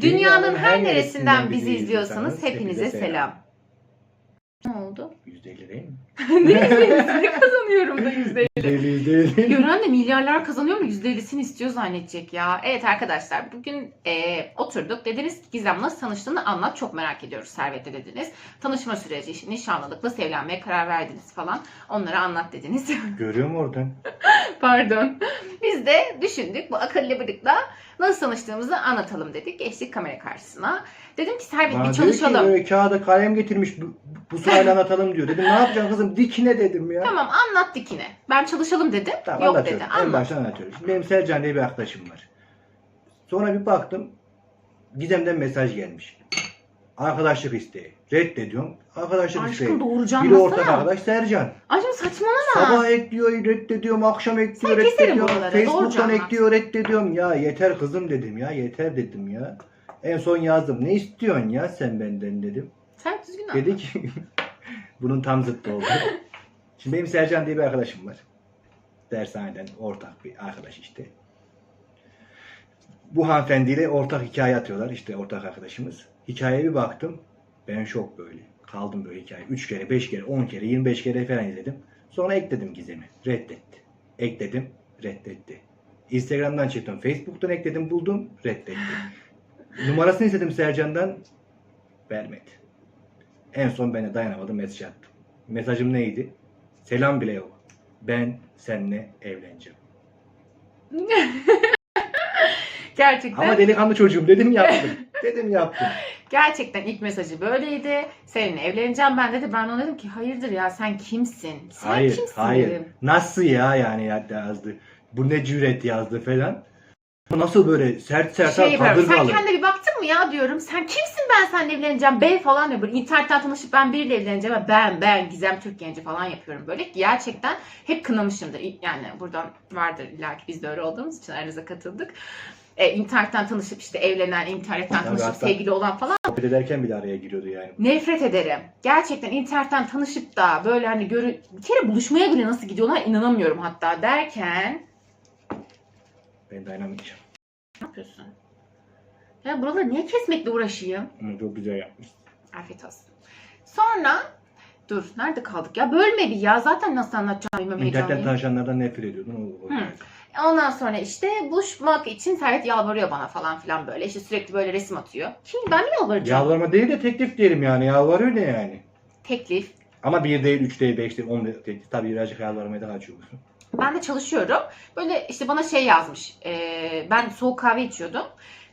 Dünyanın her neresinden bizi izliyorsanız hepinize selam. Ne oldu? %50 değil mi? ne ne kazanıyorum da yüzde 50 %50. Gören de milyarlar kazanıyor mu? Yüzde ellisini istiyor zannedecek ya. Evet arkadaşlar bugün e, oturduk. Dediniz ki Gizem nasıl tanıştığını anlat. Çok merak ediyoruz Servet'le dediniz. Tanışma süreci, nişanlılık, nasıl evlenmeye karar verdiniz falan. Onları anlat dediniz. Görüyor mu oradan? Pardon. Biz de düşündük bu akıllı bıdıkla nasıl tanıştığımızı anlatalım dedik. Geçtik kamera karşısına. Dedim ki Servet Bana bir diyor ki çalışalım. kağıda kalem getirmiş bu, bu sırayla anlatalım diyor. Dedim ne yapacaksın kızım dikine dedim ya. Tamam anlat dikine. Ben çalışalım dedim. Tamam Yok anlatıyorum. dedi. En Anlat. baştan anlatıyorum. Şimdi benim Sercan diye bir arkadaşım var. Sonra bir baktım. Gizem'den mesaj gelmiş. Arkadaşlık isteği. Reddediyorum. Arkadaşlık isteği. Aşkım doğuracağım Bir ortak arkadaş Sercan. Aşkım saçmalama. Sabah ekliyor, reddediyorum. Akşam ekliyor, Sen keserim reddediyorum. buraları, Facebook'tan anlat. ekliyor, reddediyorum. Ya yeter kızım dedim ya. Yeter dedim ya. En son yazdım. Ne istiyorsun ya sen benden dedim. Sen düzgün anlat. Dedi ki bunun tam zıttı oldu. Şimdi benim Sercan diye bir arkadaşım var. Dershaneden ortak bir arkadaş işte. Bu hanımefendiyle ortak hikaye atıyorlar. işte ortak arkadaşımız. Hikayeye bir baktım. Ben şok böyle. Kaldım böyle hikaye. 3 kere, 5 kere, 10 kere, 25 kere falan izledim. Sonra ekledim Gizem'i. Reddetti. Ekledim. Reddetti. Instagram'dan çıktım. Facebook'tan ekledim. Buldum. Reddetti. Numarasını istedim Sercan'dan. Vermedi. En son ben de dayanamadım mesaj attım. Mesajım neydi? Selam bile yok. Ben seninle evleneceğim. Gerçekten. Ama delikanlı çocuğum dedim yaptım. dedim yaptım. Gerçekten ilk mesajı böyleydi. Seninle evleneceğim ben dedi. Ben ona dedim ki hayırdır ya sen kimsin? Sen hayır, kimsin hayır. dedim. Nasıl ya yani ya- yazdı. Bu ne cüret yazdı falan. Nasıl böyle sert sert Şey yapıyorum. Sen kendine bir baktın mı ya diyorum. Sen kimsin ben seninle evleneceğim bey falan diyor. Böyle internetten tanışıp ben biriyle evleneceğim. Ben ben Gizem Türk genci falan yapıyorum böyle. Gerçekten hep kınamışımdır. Yani buradan vardır illa ki biz de öyle olduğumuz için aranıza katıldık. E, internetten tanışıp işte evlenen, internetten Tabii tanışıp hatta- sevgili olan falan Sohbet ederken bile araya giriyordu yani. nefret ederim. Gerçekten internetten tanışıp da böyle hani görü bir kere buluşmaya bile nasıl gidiyorlar inanamıyorum hatta derken Ben dayanamayacağım. ne yapıyorsun? Ya buraları niye kesmekle uğraşayım? Ama çok güzel yapmış. Afiyet olsun. Sonra dur nerede kaldık ya? Bölme bir ya. Zaten nasıl anlatacağım bilmem İnternetten heyecanlıyım. tanışanlardan nefret ediyordun. O, o Hı. Ondan sonra işte buluşmak için Servet yalvarıyor bana falan filan böyle. İşte sürekli böyle resim atıyor. Şimdi ben mi yalvaracağım? Yalvarma değil de teklif diyelim yani. Yalvarıyor ne yani? Teklif. Ama bir değil, üç değil, beş değil, on değil. Tabii birazcık yalvarmaya da kaçıyorsun. Ben de çalışıyorum. Böyle işte bana şey yazmış. Ee, ben soğuk kahve içiyordum.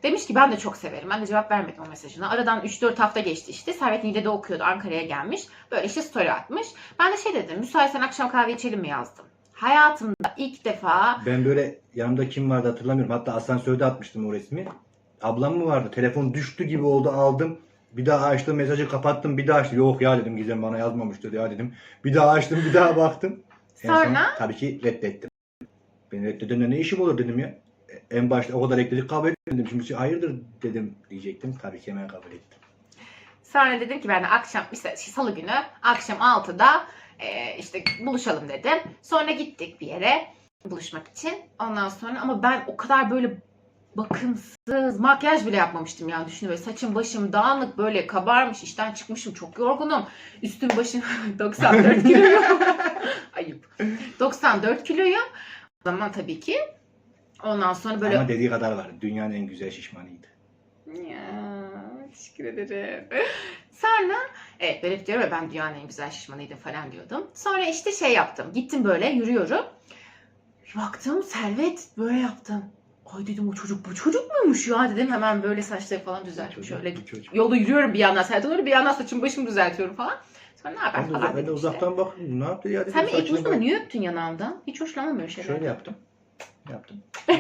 Demiş ki ben de çok severim. Ben de cevap vermedim o mesajına. Aradan 3-4 hafta geçti işte. Servet Niğde'de okuyordu. Ankara'ya gelmiş. Böyle işte story atmış. Ben de şey dedim. Müsaitsen akşam kahve içelim mi yazdım. Hayatımda ilk defa Ben böyle yanımda kim vardı hatırlamıyorum. Hatta asansörde atmıştım o resmi. Ablam mı vardı? Telefon düştü gibi oldu aldım. Bir daha açtım mesajı kapattım. Bir daha açtım. Yok ya dedim Gizem bana yazmamıştı ya dedim. Bir daha açtım bir daha baktım. En son Sonra? tabii ki reddettim. Ben reddedenle ne işim olur dedim ya. En başta o kadar ekledik kabul etmedim. Şimdi hayırdır dedim diyecektim. Tabii ki hemen kabul ettim. Sonra dedim ki ben de akşam işte salı günü akşam 6'da e, işte buluşalım dedim. Sonra gittik bir yere buluşmak için. Ondan sonra ama ben o kadar böyle bakımsız makyaj bile yapmamıştım yani düşünün böyle saçım başım dağınık böyle kabarmış işten çıkmışım çok yorgunum. Üstüm başım 94 kiloyum. Ayıp. 94 kiloyum. O zaman tabii ki ondan sonra böyle Ama dediği kadar var. Dünyanın en güzel şişmanıydı. ya teşekkür ederim. Sonra evet hep diyorum ya ben dünyanın en güzel şişmanıydım falan diyordum. Sonra işte şey yaptım. Gittim böyle yürüyorum. Bir baktım Servet böyle yaptım. Ay dedim o çocuk bu çocuk muymuş ya dedim. Hemen böyle saçları falan düzeltmiş. Çocuk, Şöyle çocuk. yolda yürüyorum bir yandan Servet oluyor bir yandan saçımı başımı düzeltiyorum falan. Sonra ne haber Ben de, falan ben dedim de işte. uzaktan bak ne yaptı ya dedim. Sen ilk saçını bak- niye öptün yanağımdan? Hiç hoşlanmam böyle şeyler. Şöyle yaptım. Yaptım.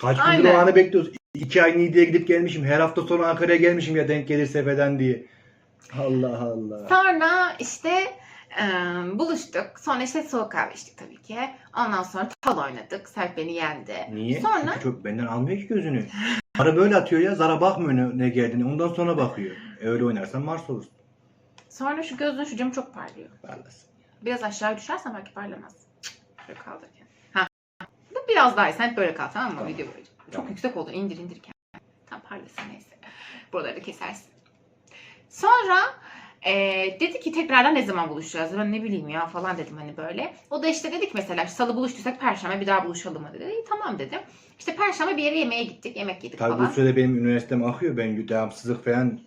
Kaç gündür Aynen. o anı bekliyoruz. İki ay Niğde'ye gidip gelmişim. Her hafta sonra Ankara'ya gelmişim ya denk gelirse falan diye. Allah Allah. Sonra işte e, buluştuk. Sonra işte soğuk kahve içtik tabii ki. Ondan sonra tal oynadık. Serp beni yendi. Niye? Sonra Çünkü çok benden almıyor ki gözünü. Zara böyle atıyor ya. Zara bakmıyor ne, ne geldiğini. Ondan sonra bakıyor. Öyle oynarsan Mars olursun. sonra şu gözün şu cam çok parlıyor. Parlasın. Biraz aşağı düşersen belki parlamaz. Cık, Böyle kaldır yani. Ha. Bu biraz daha iyi. Sen hep böyle kal tamam mı? Tamam. Video boyunca. Çok Tamam. yüksek oldu. İndir indir kendini. Tam parlasın neyse. Buraları da kesersin. Sonra e, dedi ki tekrardan ne zaman buluşacağız? Ben ne bileyim ya falan dedim hani böyle. O da işte dedik mesela salı buluştuysak perşembe bir daha buluşalım mı dedi. İyi, tamam dedim. İşte perşembe bir yere yemeğe gittik. Yemek yedik Tabii bu falan. sürede benim üniversitem akıyor. Ben devamsızlık falan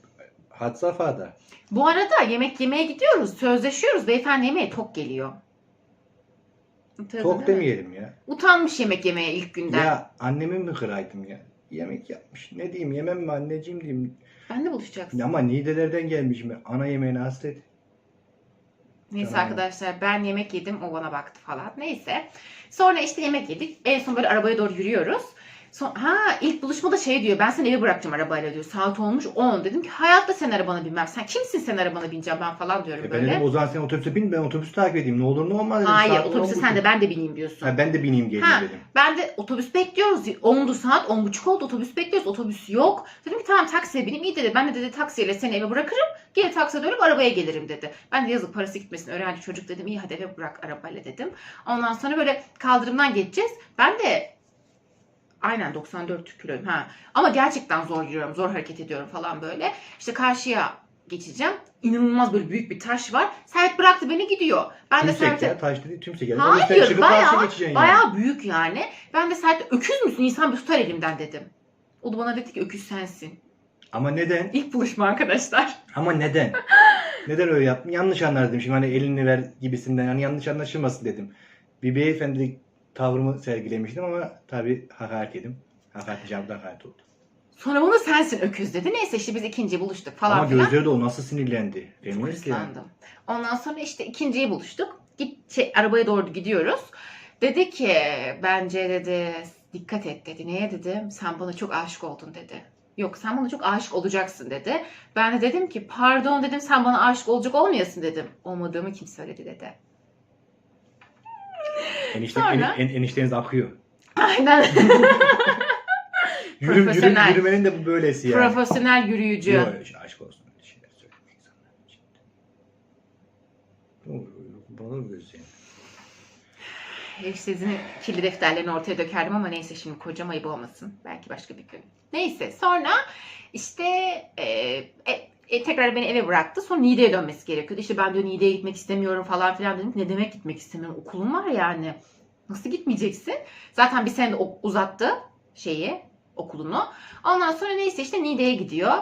had safhada. Bu arada yemek yemeye gidiyoruz. Sözleşiyoruz. Beyefendi yemeğe tok geliyor. Hatırladın Tok değil mi? demeyelim ya. Utanmış yemek yemeye ilk günden. Ya annemi mi kıraydım ya? Yemek yapmış. Ne diyeyim yemem mi anneciğim diyeyim. Ben de buluşacaksın. Ama nidelerden gelmiş mi? Ana yemeğine hasret. Neyse Tamam. arkadaşlar ben yemek yedim o bana baktı falan. Neyse. Sonra işte yemek yedik. En son böyle arabaya doğru yürüyoruz. Son, ha ilk buluşmada şey diyor ben seni eve bırakacağım arabayla diyor. Saat olmuş 10. Dedim ki hayatta sen arabana binmem. Sen kimsin sen arabana bineceğim ben falan diyorum E ben böyle. dedim o zaman sen otobüse bin ben otobüsü takip edeyim. Ne olur ne olmaz dedim. Hayır Saat otobüse sen de ben de bineyim diyorsun. Ha, ben de bineyim geleyim Ha. dedim. Ben de otobüs bekliyoruz. 10'du saat 10.30 oldu otobüs bekliyoruz. Otobüs yok. Dedim ki tamam taksiye bineyim. İyi dedi. Ben de dedi taksiyle seni eve bırakırım. Geri taksiye dönüp arabaya gelirim dedi. Ben de yazık parası gitmesin öğrenci çocuk dedim. İyi hadi eve bırak arabayla dedim. Ondan sonra böyle kaldırımdan geçeceğiz. Ben de aynen 94 kiloyum ha. Ama gerçekten zor yürüyorum. Zor hareket ediyorum falan böyle. İşte karşıya geçeceğim. İnanılmaz böyle büyük bir taş var. Servet bıraktı beni gidiyor. Ben de Tümsek Servet'e ya taş dedi tümsek. Yani Hayır, çıkıp bayağı- geçeceksin yani. Bayağı büyük yani. Ben de Sert'e öküz müsün? İnsan bir tutar elimden dedim. O da bana dedi ki öküz sensin. Ama neden? İlk buluşma arkadaşlar. Ama neden? neden öyle yaptın? Yanlış anlar dedim. Şimdi hani elini ver gibisinden. Yani yanlış anlaşılmasın dedim. Bir beyefendilik tavrımı sergilemiştim ama tabii hakaret yedim. Hakaret cevabı hakaret oldu. Sonra bana sensin öküz dedi. Neyse işte biz ikinciyi buluştuk falan ama filan. gözleri de o nasıl sinirlendi. Çok Feminist yani. hırslandım. Ondan sonra işte ikinciyi buluştuk. Git şey, arabaya doğru gidiyoruz. Dedi ki bence dedi dikkat et dedi. Neye dedim? Sen bana çok aşık oldun dedi. Yok sen bana çok aşık olacaksın dedi. Ben de dedim ki pardon dedim sen bana aşık olacak olmayasın dedim. Olmadığımı kim söyledi dedi. Enişte, Sonra? en, en- enişteniz akıyor. Aynen. Yürü, yürü, Profesyonel. yürümenin de bu böylesi yani. Profesyonel yürüyücü. Yok aşk olsun öyle şeyler söyleme insanlar için. Ne oluyor? Bana da gözleyin. Sizin kirli defterlerini ortaya dökerdim ama neyse şimdi kocam ayıp olmasın. Belki başka bir gün. Neyse sonra işte e, e, e, tekrar beni eve bıraktı. Sonra Niğde'ye dönmesi gerekiyordu. İşte ben diyor Niğde'ye gitmek istemiyorum falan filan dedim. Ne demek gitmek istemiyorum? Okulum var yani. Nasıl gitmeyeceksin? Zaten bir sene de uzattı şeyi okulunu. Ondan sonra neyse işte Niğde'ye gidiyor.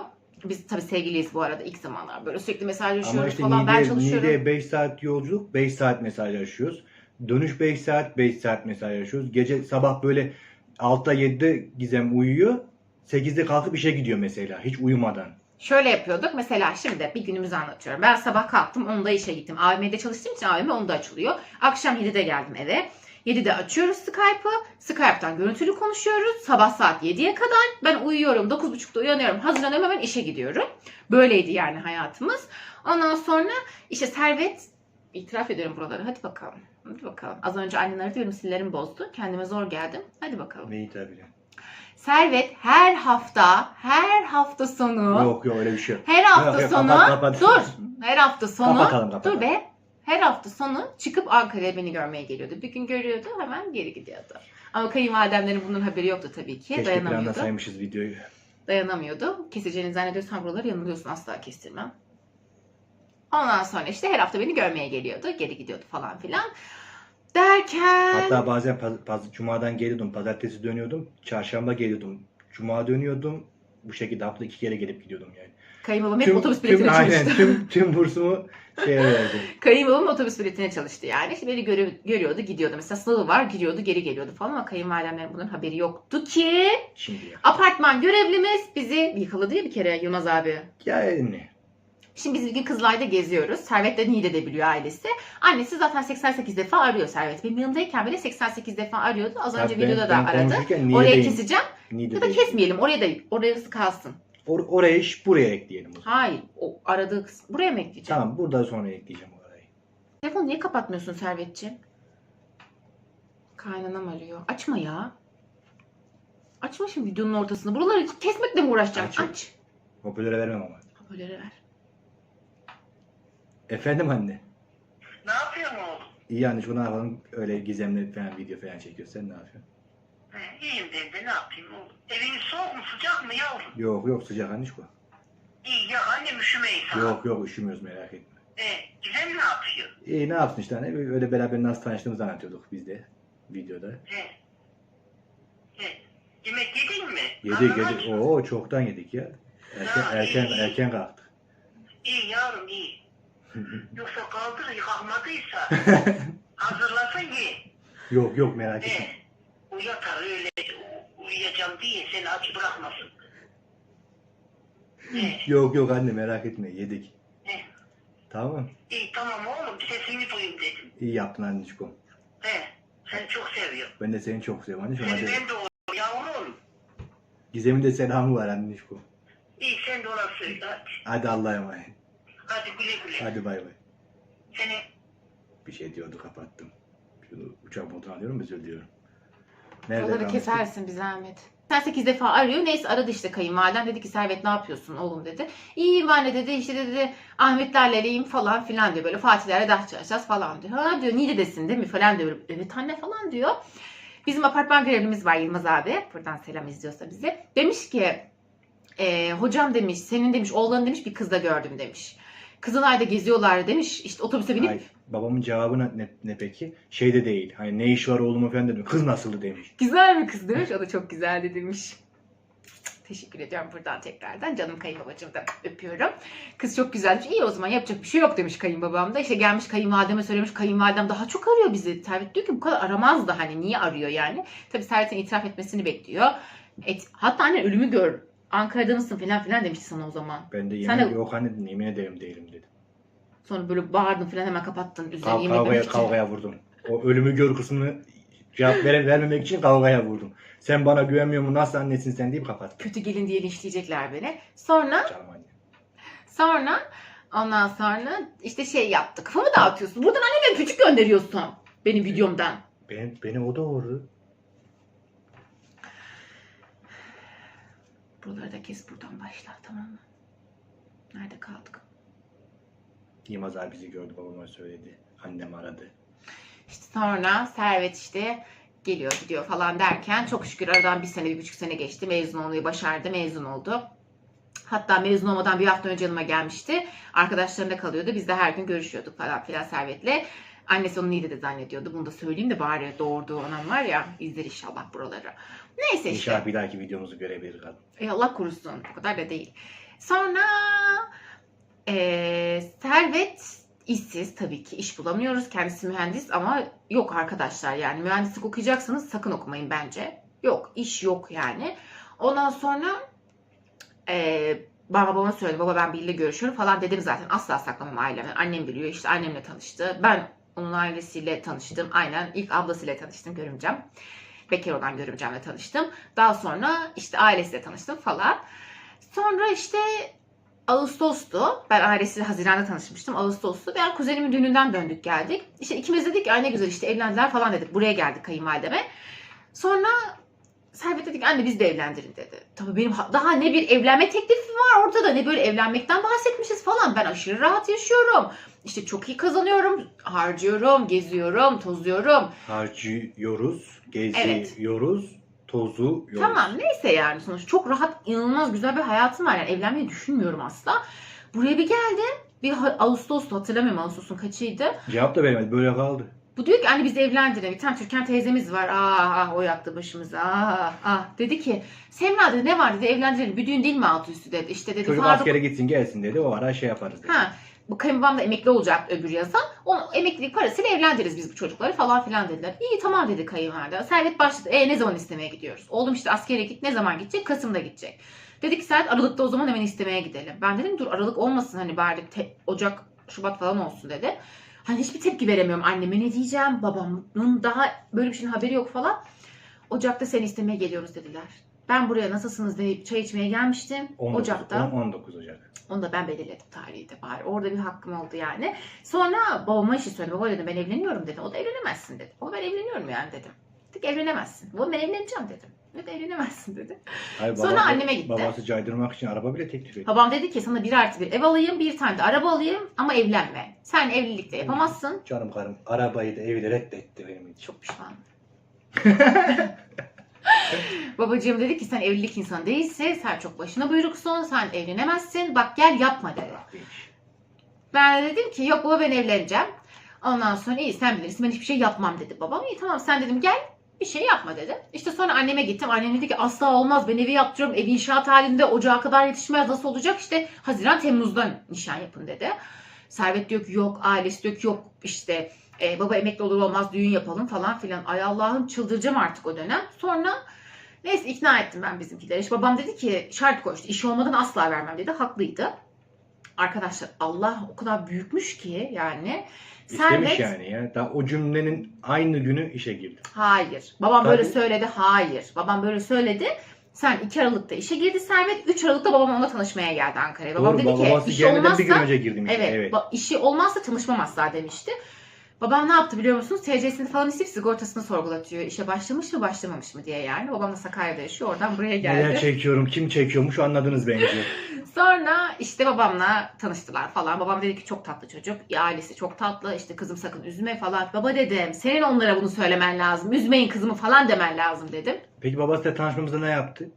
Biz tabii sevgiliyiz bu arada ilk zamanlar. Böyle sürekli mesajlaşıyoruz Ama işte falan. ben Niğde, çalışıyorum. Niğde'ye 5 saat yolculuk, 5 saat mesajlaşıyoruz. Dönüş 5 saat, 5 saat mesajlaşıyoruz. Gece sabah böyle 6'da 7'de Gizem uyuyor. 8'de kalkıp işe gidiyor mesela hiç uyumadan. Şöyle yapıyorduk. Mesela şimdi bir günümüzü anlatıyorum. Ben sabah kalktım. 10'da işe gittim. AVM'de çalıştığım için AVM 10'da açılıyor. Akşam 7'de geldim eve. 7'de açıyoruz Skype'ı. Skype'tan görüntülü konuşuyoruz. Sabah saat 7'ye kadar. Ben uyuyorum. 9.30'da uyanıyorum. Hazırlanıyorum hemen işe gidiyorum. Böyleydi yani hayatımız. Ondan sonra işte Servet itiraf ediyorum buraları. Hadi bakalım. Hadi bakalım. Az önce aradı benim sinirlerim bozdu. Kendime zor geldim. Hadi bakalım. Neyi tabii. Servet her hafta, her hafta sonu Yok yok öyle bir şey yok. her hafta Yok, sonu kapat, kapat. dur. Her hafta sonu Kapatalım, kapatalım. dur be. Her hafta sonu çıkıp Ankara'ya beni görmeye geliyordu. Bir gün görüyordu hemen geri gidiyordu. Ama kayınvalidemlerin bunun haberi yoktu tabii ki. Keşke Dayanamıyordu. saymışız videoyu. Dayanamıyordu. Keseceğini zannediyorsan buraları yanılıyorsun asla kestirmem. Ondan sonra işte her hafta beni görmeye geliyordu. Geri gidiyordu falan filan. Derken Hatta bazen paz, paz- cumadan geliyordum, pazartesi dönüyordum, çarşamba geliyordum, cuma dönüyordum. Bu şekilde hafta iki kere gelip gidiyordum yani. kayınbabam hep otobüs tüm, biletine aynen, çalıştı. tüm, tüm bursumu şeye verdim. Kayınbabam otobüs biletine çalıştı yani. İşte beni görü- görüyordu gidiyordu. Mesela sınavı var giriyordu geri geliyordu falan ama kayınvalidemlerin bunun haberi yoktu ki Şimdi ya. apartman görevlimiz bizi yıkıladı ya bir kere Yılmaz abi. Yani. Şimdi biz bir gün Kızılay'da geziyoruz. Servet de Niğde'de biliyor ailesi. Annesi zaten 88 defa arıyor Servet. Benim yanımdayken bile 88 defa arıyordu. Az önce ben- videoda da ben aradı. konuşurken Oraya Niğde'deyim. keseceğim ya da Niğde'deyim. kesmeyelim. Oraya da orası kalsın. Or- oraya iş buraya ekleyelim o zaman. Hayır. O aradığı kısım. Buraya mı ekleyeceğim? Tamam burada sonra ekleyeceğim orayı. Telefonu niye kapatmıyorsun Servetciğim? Kaynanam arıyor. Açma ya. Açma şimdi videonun ortasını. Buraları kesmekle mi uğraşacaksın? Aç. Aç. Hoparlöre vermem ama. Hoparlörü ver. Efendim anne. Ne yapıyorsun oğlum? İyi anne şu ne yapalım öyle gizemli falan video falan çekiyor. Sen ne yapıyorsun? He, iyiyim ben de ne yapayım oğlum. Evin soğuk mu sıcak mı yavrum? Yok yok sıcak annişko. İyi ya annem üşümeyin sana. Yok yok üşümüyoruz merak etme. He, güzel ne yapıyor? İyi ne yapsın işte hani öyle beraber nasıl tanıştığımızı anlatıyorduk biz de videoda. He. He. Yemek yedin mi? Yedik Karnın aç yedik. mı? Oo çoktan yedik ya. Erken Ha, erken iyi. erken kalktık. İyi yavrum iyi. Yoksa kaldır kalkmadıysa hazırlasın ye. yok yok merak etme. He. Uyatar öyle u- uyuyacağım diye seni aç bırakmasın. He. Yok yok anne merak etme yedik. He. Tamam. İyi tamam oğlum sesini duyayım dedim. İyi yaptın anneciğim. He. Seni çok seviyorum. Ben de seni çok seviyorum anneciğim. Seni ben de o yavrum. Gizem'in de selamı var anneciğim. İyi sen de ona söyle hadi. Hadi Allah'a emanet. Hadi güle güle. Hadi bay bay. Seni Bir şey diyordu kapattım. Şunu uçak moduna alıyorum özür diliyorum. Nerede Oraları kalmıştık? kesersin bir zahmet. Sen 8 defa arıyor. Neyse aradı işte kayınvaliden. Dedi ki Servet ne yapıyorsun oğlum dedi. İyiyim anne dedi. İşte dedi Ahmetlerle iyiyim falan filan diyor. Böyle Fatihlerle ders çalışacağız falan diyor. Ha diyor Niğde'desin değil mi falan diyor. Evet anne falan diyor. Bizim apartman görevlimiz var Yılmaz abi. Buradan selam izliyorsa bizi. Demiş ki e, hocam demiş senin demiş oğlanı demiş bir kızla gördüm demiş. Kızılay'da geziyorlar demiş. İşte otobüse binip Ay, babamın cevabı ne, ne, peki? Şey de değil. Hani ne iş var oğlumun falan dedim. Kız nasıldı demiş. Güzel bir kız demiş. O da çok güzeldi demiş. Teşekkür ediyorum buradan tekrardan. Canım kayınbabacığım da öpüyorum. Kız çok güzelmiş. İyi o zaman yapacak bir şey yok demiş kayınbabam da. İşte gelmiş kayınvalideme söylemiş. Kayınvalidem daha çok arıyor bizi. Servet diyor ki bu kadar aramaz da hani niye arıyor yani. Tabii Servet'in itiraf etmesini bekliyor. Et, hatta anne ölümü gör. Ankara'da mısın falan filan demişti sana o zaman. Ben de Sen yemin de- yok anne dedim, yemin ederim değilim dedim. Sonra böyle bağırdın falan hemen kapattın. Üzerine Kav, yemek kavgaya, yemek için. kavgaya vurdum. O ölümü gör kısmını cevap vere, vermemek için kavgaya vurdum. Sen bana güvenmiyor mu? Nasıl annesin sen deyip kapattım. Kötü gelin diye linçleyecekler beni. Sonra Canım anne. Sonra ondan sonra işte şey yaptı. Kafamı dağıtıyorsun. Buradan anneme küçük gönderiyorsun. Benim videomdan. Ben, beni o doğru. Buraları da kes buradan başla tamam mı? Nerede kaldık? Yılmaz abi bizi gördü babama söyledi. Annem aradı. İşte sonra Servet işte geliyor gidiyor falan derken çok şükür aradan bir sene bir buçuk sene geçti. Mezun olmayı başardı. Mezun oldu. Hatta mezun olmadan bir hafta önce yanıma gelmişti. Arkadaşlarında kalıyordu. Biz de her gün görüşüyorduk falan filan Servet'le. Annesi onu Niğde'de zannediyordu. Bunu da söyleyeyim de bari doğurduğu anam var ya izler inşallah buraları. Neyse işte. İnşallah bir dahaki videomuzu görebilir kadın. E Allah korusun. O kadar da değil. Sonra e, Servet işsiz tabii ki iş bulamıyoruz. Kendisi mühendis ama yok arkadaşlar yani mühendislik okuyacaksanız sakın okumayın bence. Yok iş yok yani. Ondan sonra e, ben babama söyledim. Baba ben biriyle görüşüyorum falan dedim zaten. Asla saklamam ailemden. Annem biliyor işte annemle tanıştı. Ben onun ailesiyle tanıştım. Aynen ilk ablasıyla tanıştım görümcem. Bekar olan görümcemle tanıştım. Daha sonra işte ailesiyle tanıştım falan. Sonra işte Ağustos'tu. Ben ailesiyle Haziran'da tanışmıştım. Ağustos'tu. Ben kuzenimin düğününden döndük geldik. İşte ikimiz dedik ki ne güzel işte evlendiler falan dedik. Buraya geldik kayınvalideme. Sonra Servet dedik anne biz de evlendirin dedi. Tabii benim ha- daha ne bir evlenme teklifi var ortada ne böyle evlenmekten bahsetmişiz falan. Ben aşırı rahat yaşıyorum. İşte çok iyi kazanıyorum, harcıyorum, geziyorum, tozuyorum. Harcıyoruz, geziyoruz, tozuyoruz. Tamam neyse yani sonuçta çok rahat, inanılmaz güzel bir hayatım var. Yani evlenmeyi düşünmüyorum asla. Buraya bir geldim. Bir Ağustos'tu hatırlamıyorum Ağustos'un kaçıydı. Cevap da veremedi böyle kaldı. Bu diyor ki anne bizi evlendirin. Bir tane Türkan teyzemiz var. Ah ah o yaktı başımızı. Ah ah. Dedi ki Semra dedi ne var dedi evlendirelim. Bir düğün değil mi altı üstü dedi. İşte dedi Çocuk Faruk. askere gitsin gelsin dedi. O ara şey yaparız dedi. Ha bu kayınbabam da emekli olacak öbür yazan. Onu emeklilik parasıyla evlendiririz biz bu çocukları falan filan dediler. İyi tamam dedi kayınvalide. Servet başladı. E ne zaman istemeye gidiyoruz? Oğlum işte askere git. Ne zaman gidecek? Kasım'da gidecek. Dedik ki Servet Aralık'ta o zaman hemen istemeye gidelim. Ben dedim dur Aralık olmasın hani bari Ocak, Şubat falan olsun dedi. Hani hiçbir tepki veremiyorum anneme ne diyeceğim babamın daha böyle bir şeyin haberi yok falan. Ocak'ta seni istemeye geliyoruz dediler. Ben buraya nasılsınız deyip çay içmeye gelmiştim. 19, Ocak'ta. 10, 19 Ocak. Onu da ben belirledim tarihi de bari. Orada bir hakkım oldu yani. Sonra babama işi söyledim. Baba dedim ben evleniyorum dedi. O da evlenemezsin dedi. Baba ben evleniyorum yani dedim. Dedik evlenemezsin. Baba ben evleneceğim dedim. Evet evlenemezsin dedi. Hayır, Sonra anneme gitti. Babası caydırmak için araba bile teklif etti. Babam dedi ki sana bir artı bir ev alayım, bir tane de araba alayım ama evlenme. Sen evlilikte yapamazsın. Canım karım arabayı da evi de reddetti benim için. Çok pişmanım. Babacığım dedi ki sen evlilik insanı değilsin. Sen çok başına buyruksun. Sen evlenemezsin. Bak gel yapma dedi. Ben de dedim ki yok baba ben evleneceğim. Ondan sonra iyi sen bilirsin ben hiçbir şey yapmam dedi babam. İyi tamam sen dedim gel bir şey yapma dedi. İşte sonra anneme gittim. Annem dedi ki asla olmaz ben evi yaptırıyorum. Ev inşaat halinde ocağa kadar yetişmez nasıl olacak? İşte Haziran Temmuz'da nişan yapın dedi. Servet diyor ki yok ailesi diyor ki yok işte e, baba emekli olur olmaz düğün yapalım falan filan. Ay Allah'ım çıldıracağım artık o dönem. Sonra neyse ikna ettim ben bizimkileri. İşte babam dedi ki şart koştu. İşi olmadan asla vermem dedi. Haklıydı. Arkadaşlar Allah o kadar büyükmüş ki yani. İstemiş Servet- yani ya. Daha o cümlenin aynı günü işe girdi. Hayır. Babam böyle Tabii. söyledi. Hayır. Babam böyle söyledi. Sen 2 Aralık'ta işe girdi Servet. 3 Aralık'ta babam onunla tanışmaya geldi Ankara'ya. Babam Doğru, dedi ki gelmeden olmazsa bir gün önce girdim işe. Evet, Evet. işi olmazsa tanışmam asla demişti. Babam ne yaptı biliyor musunuz? TC'sini falan isteyip sigortasını sorgulatıyor. İşe başlamış mı başlamamış mı diye yani. Babam da Sakarya'da yaşıyor. Oradan buraya Neler geldi. çekiyorum, kim çekiyormuş anladınız bence. Sonra işte babamla tanıştılar falan. Babam dedi ki çok tatlı çocuk. Ya ailesi çok tatlı. İşte kızım sakın üzme falan. Baba dedim senin onlara bunu söylemen lazım. Üzmeyin kızımı falan demen lazım dedim. Peki babasıyla tanışmamızda ne yaptı?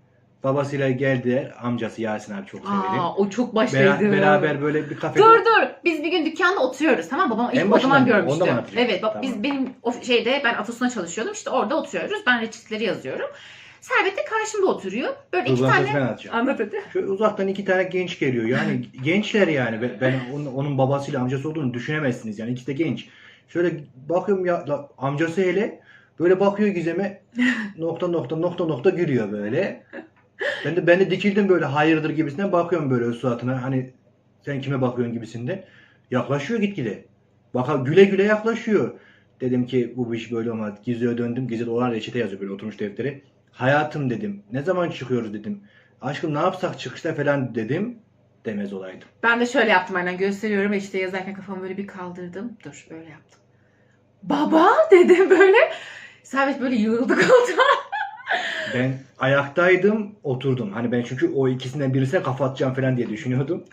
Babasıyla geldiler. Amcası Yasin abi çok severim. Aa, o çok Bera- başlaydı. beraber böyle bir kafede. Dur dur. Biz bir gün dükkanda oturuyoruz tamam? Babam ilk o başından zaman mı? görmüştü. Ondan mı? Evet bak Tamam. biz benim o şeyde ben Atasun'a çalışıyordum. İşte orada oturuyoruz. Ben reçetleri yazıyorum. Servet de karşımda oturuyor. Böyle iki Uzaktan tane ben atacağım. Anlat hadi. Şöyle uzaktan iki tane genç geliyor. Yani gençler yani. Ben- Ben onun, onun babasıyla amcası olduğunu düşünemezsiniz. Yani ikisi de genç. Şöyle bakıyorum ya la- amcası hele böyle bakıyor Gizem'e nokta nokta nokta nokta gülüyor böyle. Ben de ben de dikildim böyle hayırdır gibisinden bakıyorum böyle suratına. Hani sen kime bakıyorsun gibisinden. Yaklaşıyor gitgide. Baka güle güle yaklaşıyor. Dedim ki bu iş böyle olmaz. Gizli'ye döndüm. Gizli olan reçete yazıyor böyle oturmuş deftere. Hayatım dedim. Ne zaman çıkıyoruz dedim. Aşkım ne yapsak çıkışta falan dedim. Demez olaydım. Ben de şöyle yaptım aynen gösteriyorum. İşte yazarken kafamı böyle bir kaldırdım. Dur böyle yaptım. Baba dedim böyle. Servet böyle yığıldı koltuğa. Ben ayaktaydım, oturdum. Hani ben çünkü o ikisinden birisine kafa atacağım falan diye düşünüyordum.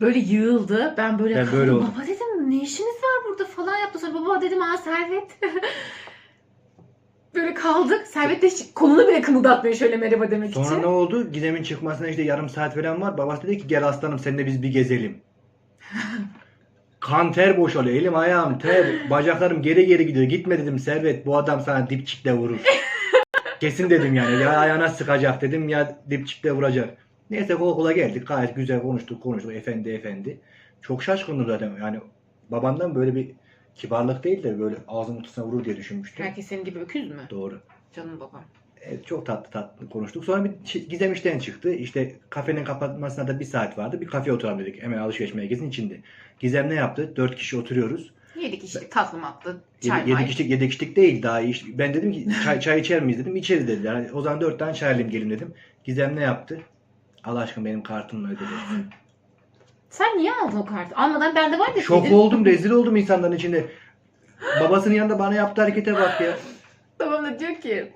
Böyle yığıldı. Ben böyle Ben kaldım. böyle oldum. Baba dedim ne işiniz var burada falan yaptı. Sonra baba dedim aa Servet. böyle kaldık. Servet de hiç kolunu bile kımıldatmıyor şöyle merhaba demek Sonra için. ne oldu? Gizem'in çıkmasına işte yarım saat falan var. Babası dedi ki gel aslanım seninle biz bir gezelim. kan ter boşalıyor. Elim ayağım ter. Bacaklarım geri geri gidiyor. Gitme dedim Servet bu adam sana dipçikle vurur. Kesin dedim yani. Ya ayağına sıkacak dedim ya dipçikle vuracak. Neyse kol kola geldik. Gayet güzel konuştuk konuştuk. Efendi efendi. Çok şaşkındım zaten. Yani babandan böyle bir kibarlık değil de böyle ağzının ortasına vurur diye düşünmüştüm. Herkes senin gibi öküz mü? Doğru. Canım babam. Evet, çok tatlı tatlı konuştuk. Sonra bir Gizem işten çıktı. İşte kafenin kapatmasına da bir saat vardı. Bir kafeye oturalım dedik. Hemen alışveriş merkezinin içinde. Gizem ne yaptı? Dört kişi oturuyoruz. Yedik işte tatlı matlı. Çay Yedi, may. yedi kişilik, yedi kişilik değil daha iyi. Ben dedim ki çay, çay içer miyiz dedim. İçeriz dediler. Hani o zaman dört tane çay alayım gelin dedim. Gizem ne yaptı? Allah aşkına benim kartımla ödedi. Sen niye aldın o kartı? Almadan bende var deseydin. Şok oldum, rezil oldum insanların içinde. Babasının yanında bana yaptığı harekete bak ya. Babam da diyor ki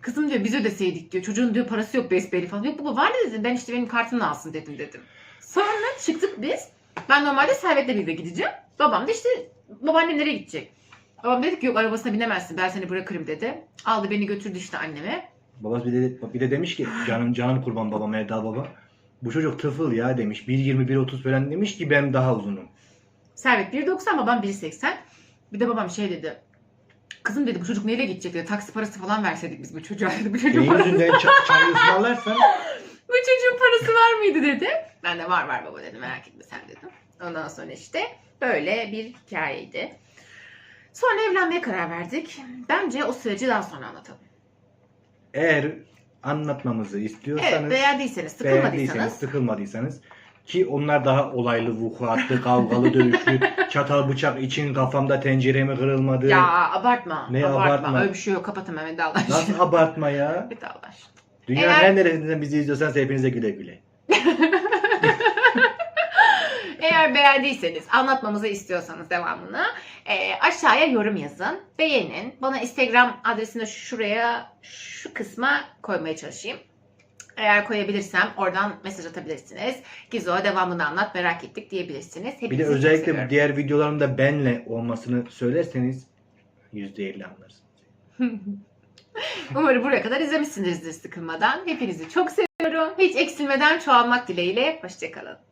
kızım diyor biz ödeseydik diyor. Çocuğun diyor parası yok besbelli falan. Yok baba var da dedim. Ben işte benim kartımla alsın dedim dedim. Sonra çıktık biz. Ben normalde Servet'le birlikte gideceğim. Babam da işte babaannemlere gidecek. Babam dedi ki yok arabasına binemezsin ben seni bırakırım dedi. Aldı beni götürdü işte anneme. Babası bir de, bir de demiş ki canım canım kurban babam Erdal baba. Bu çocuk tıfıl ya demiş. 1.20 1.30 falan demiş ki ben daha uzunum. Servet 1.90 babam 1.80. Bir de babam şey dedi. Kızım dedi bu çocuk neyle gidecek dedi. Taksi parası falan verseydik biz bu çocuğa dedi. Bu çocuğun Senin parası, yüzünden ça- çay ısmarlarsan bu çocuğun parası var mıydı dedi. Ben de var var baba dedim merak etme sen dedim. Ondan sonra işte böyle bir hikayeydi. Sonra evlenmeye karar verdik. Bence o süreci daha sonra anlatalım. eğer anlatmamızı istiyorsanız Evet beğendiyseniz, beğendiyseniz, sıkılmadıysanız. sıkılmadıysanız ki onlar daha olaylı, vukuatlı, kavgalı, dövüşlü, çatal bıçak için kafamda tenceremi kırılmadı. Ya abartma. Ne abartma. abartma? Öyle bir şey yok. Kapatın Mehmet Allah aşkına. Nasıl abartma ya? Bir daha Allah aşkına. Dünyanın Eğer- her neresinden bizi izliyorsanız hepinize güle güle. Eğer beğendiyseniz, anlatmamızı istiyorsanız devamını e, aşağıya yorum yazın, beğenin. Bana Instagram adresini şuraya, şu kısma koymaya çalışayım. Eğer koyabilirsem oradan mesaj atabilirsiniz. Gizo devamını anlat merak ettik diyebilirsiniz. Bir de Hepinizi özellikle diğer videolarımda benle olmasını söylerseniz %50 anlarsınız. Umarım buraya kadar izlemişsinizdir sıkılmadan. Hepinizi çok seviyorum. Hiç eksilmeden çoğalmak dileğiyle. Hoşçakalın.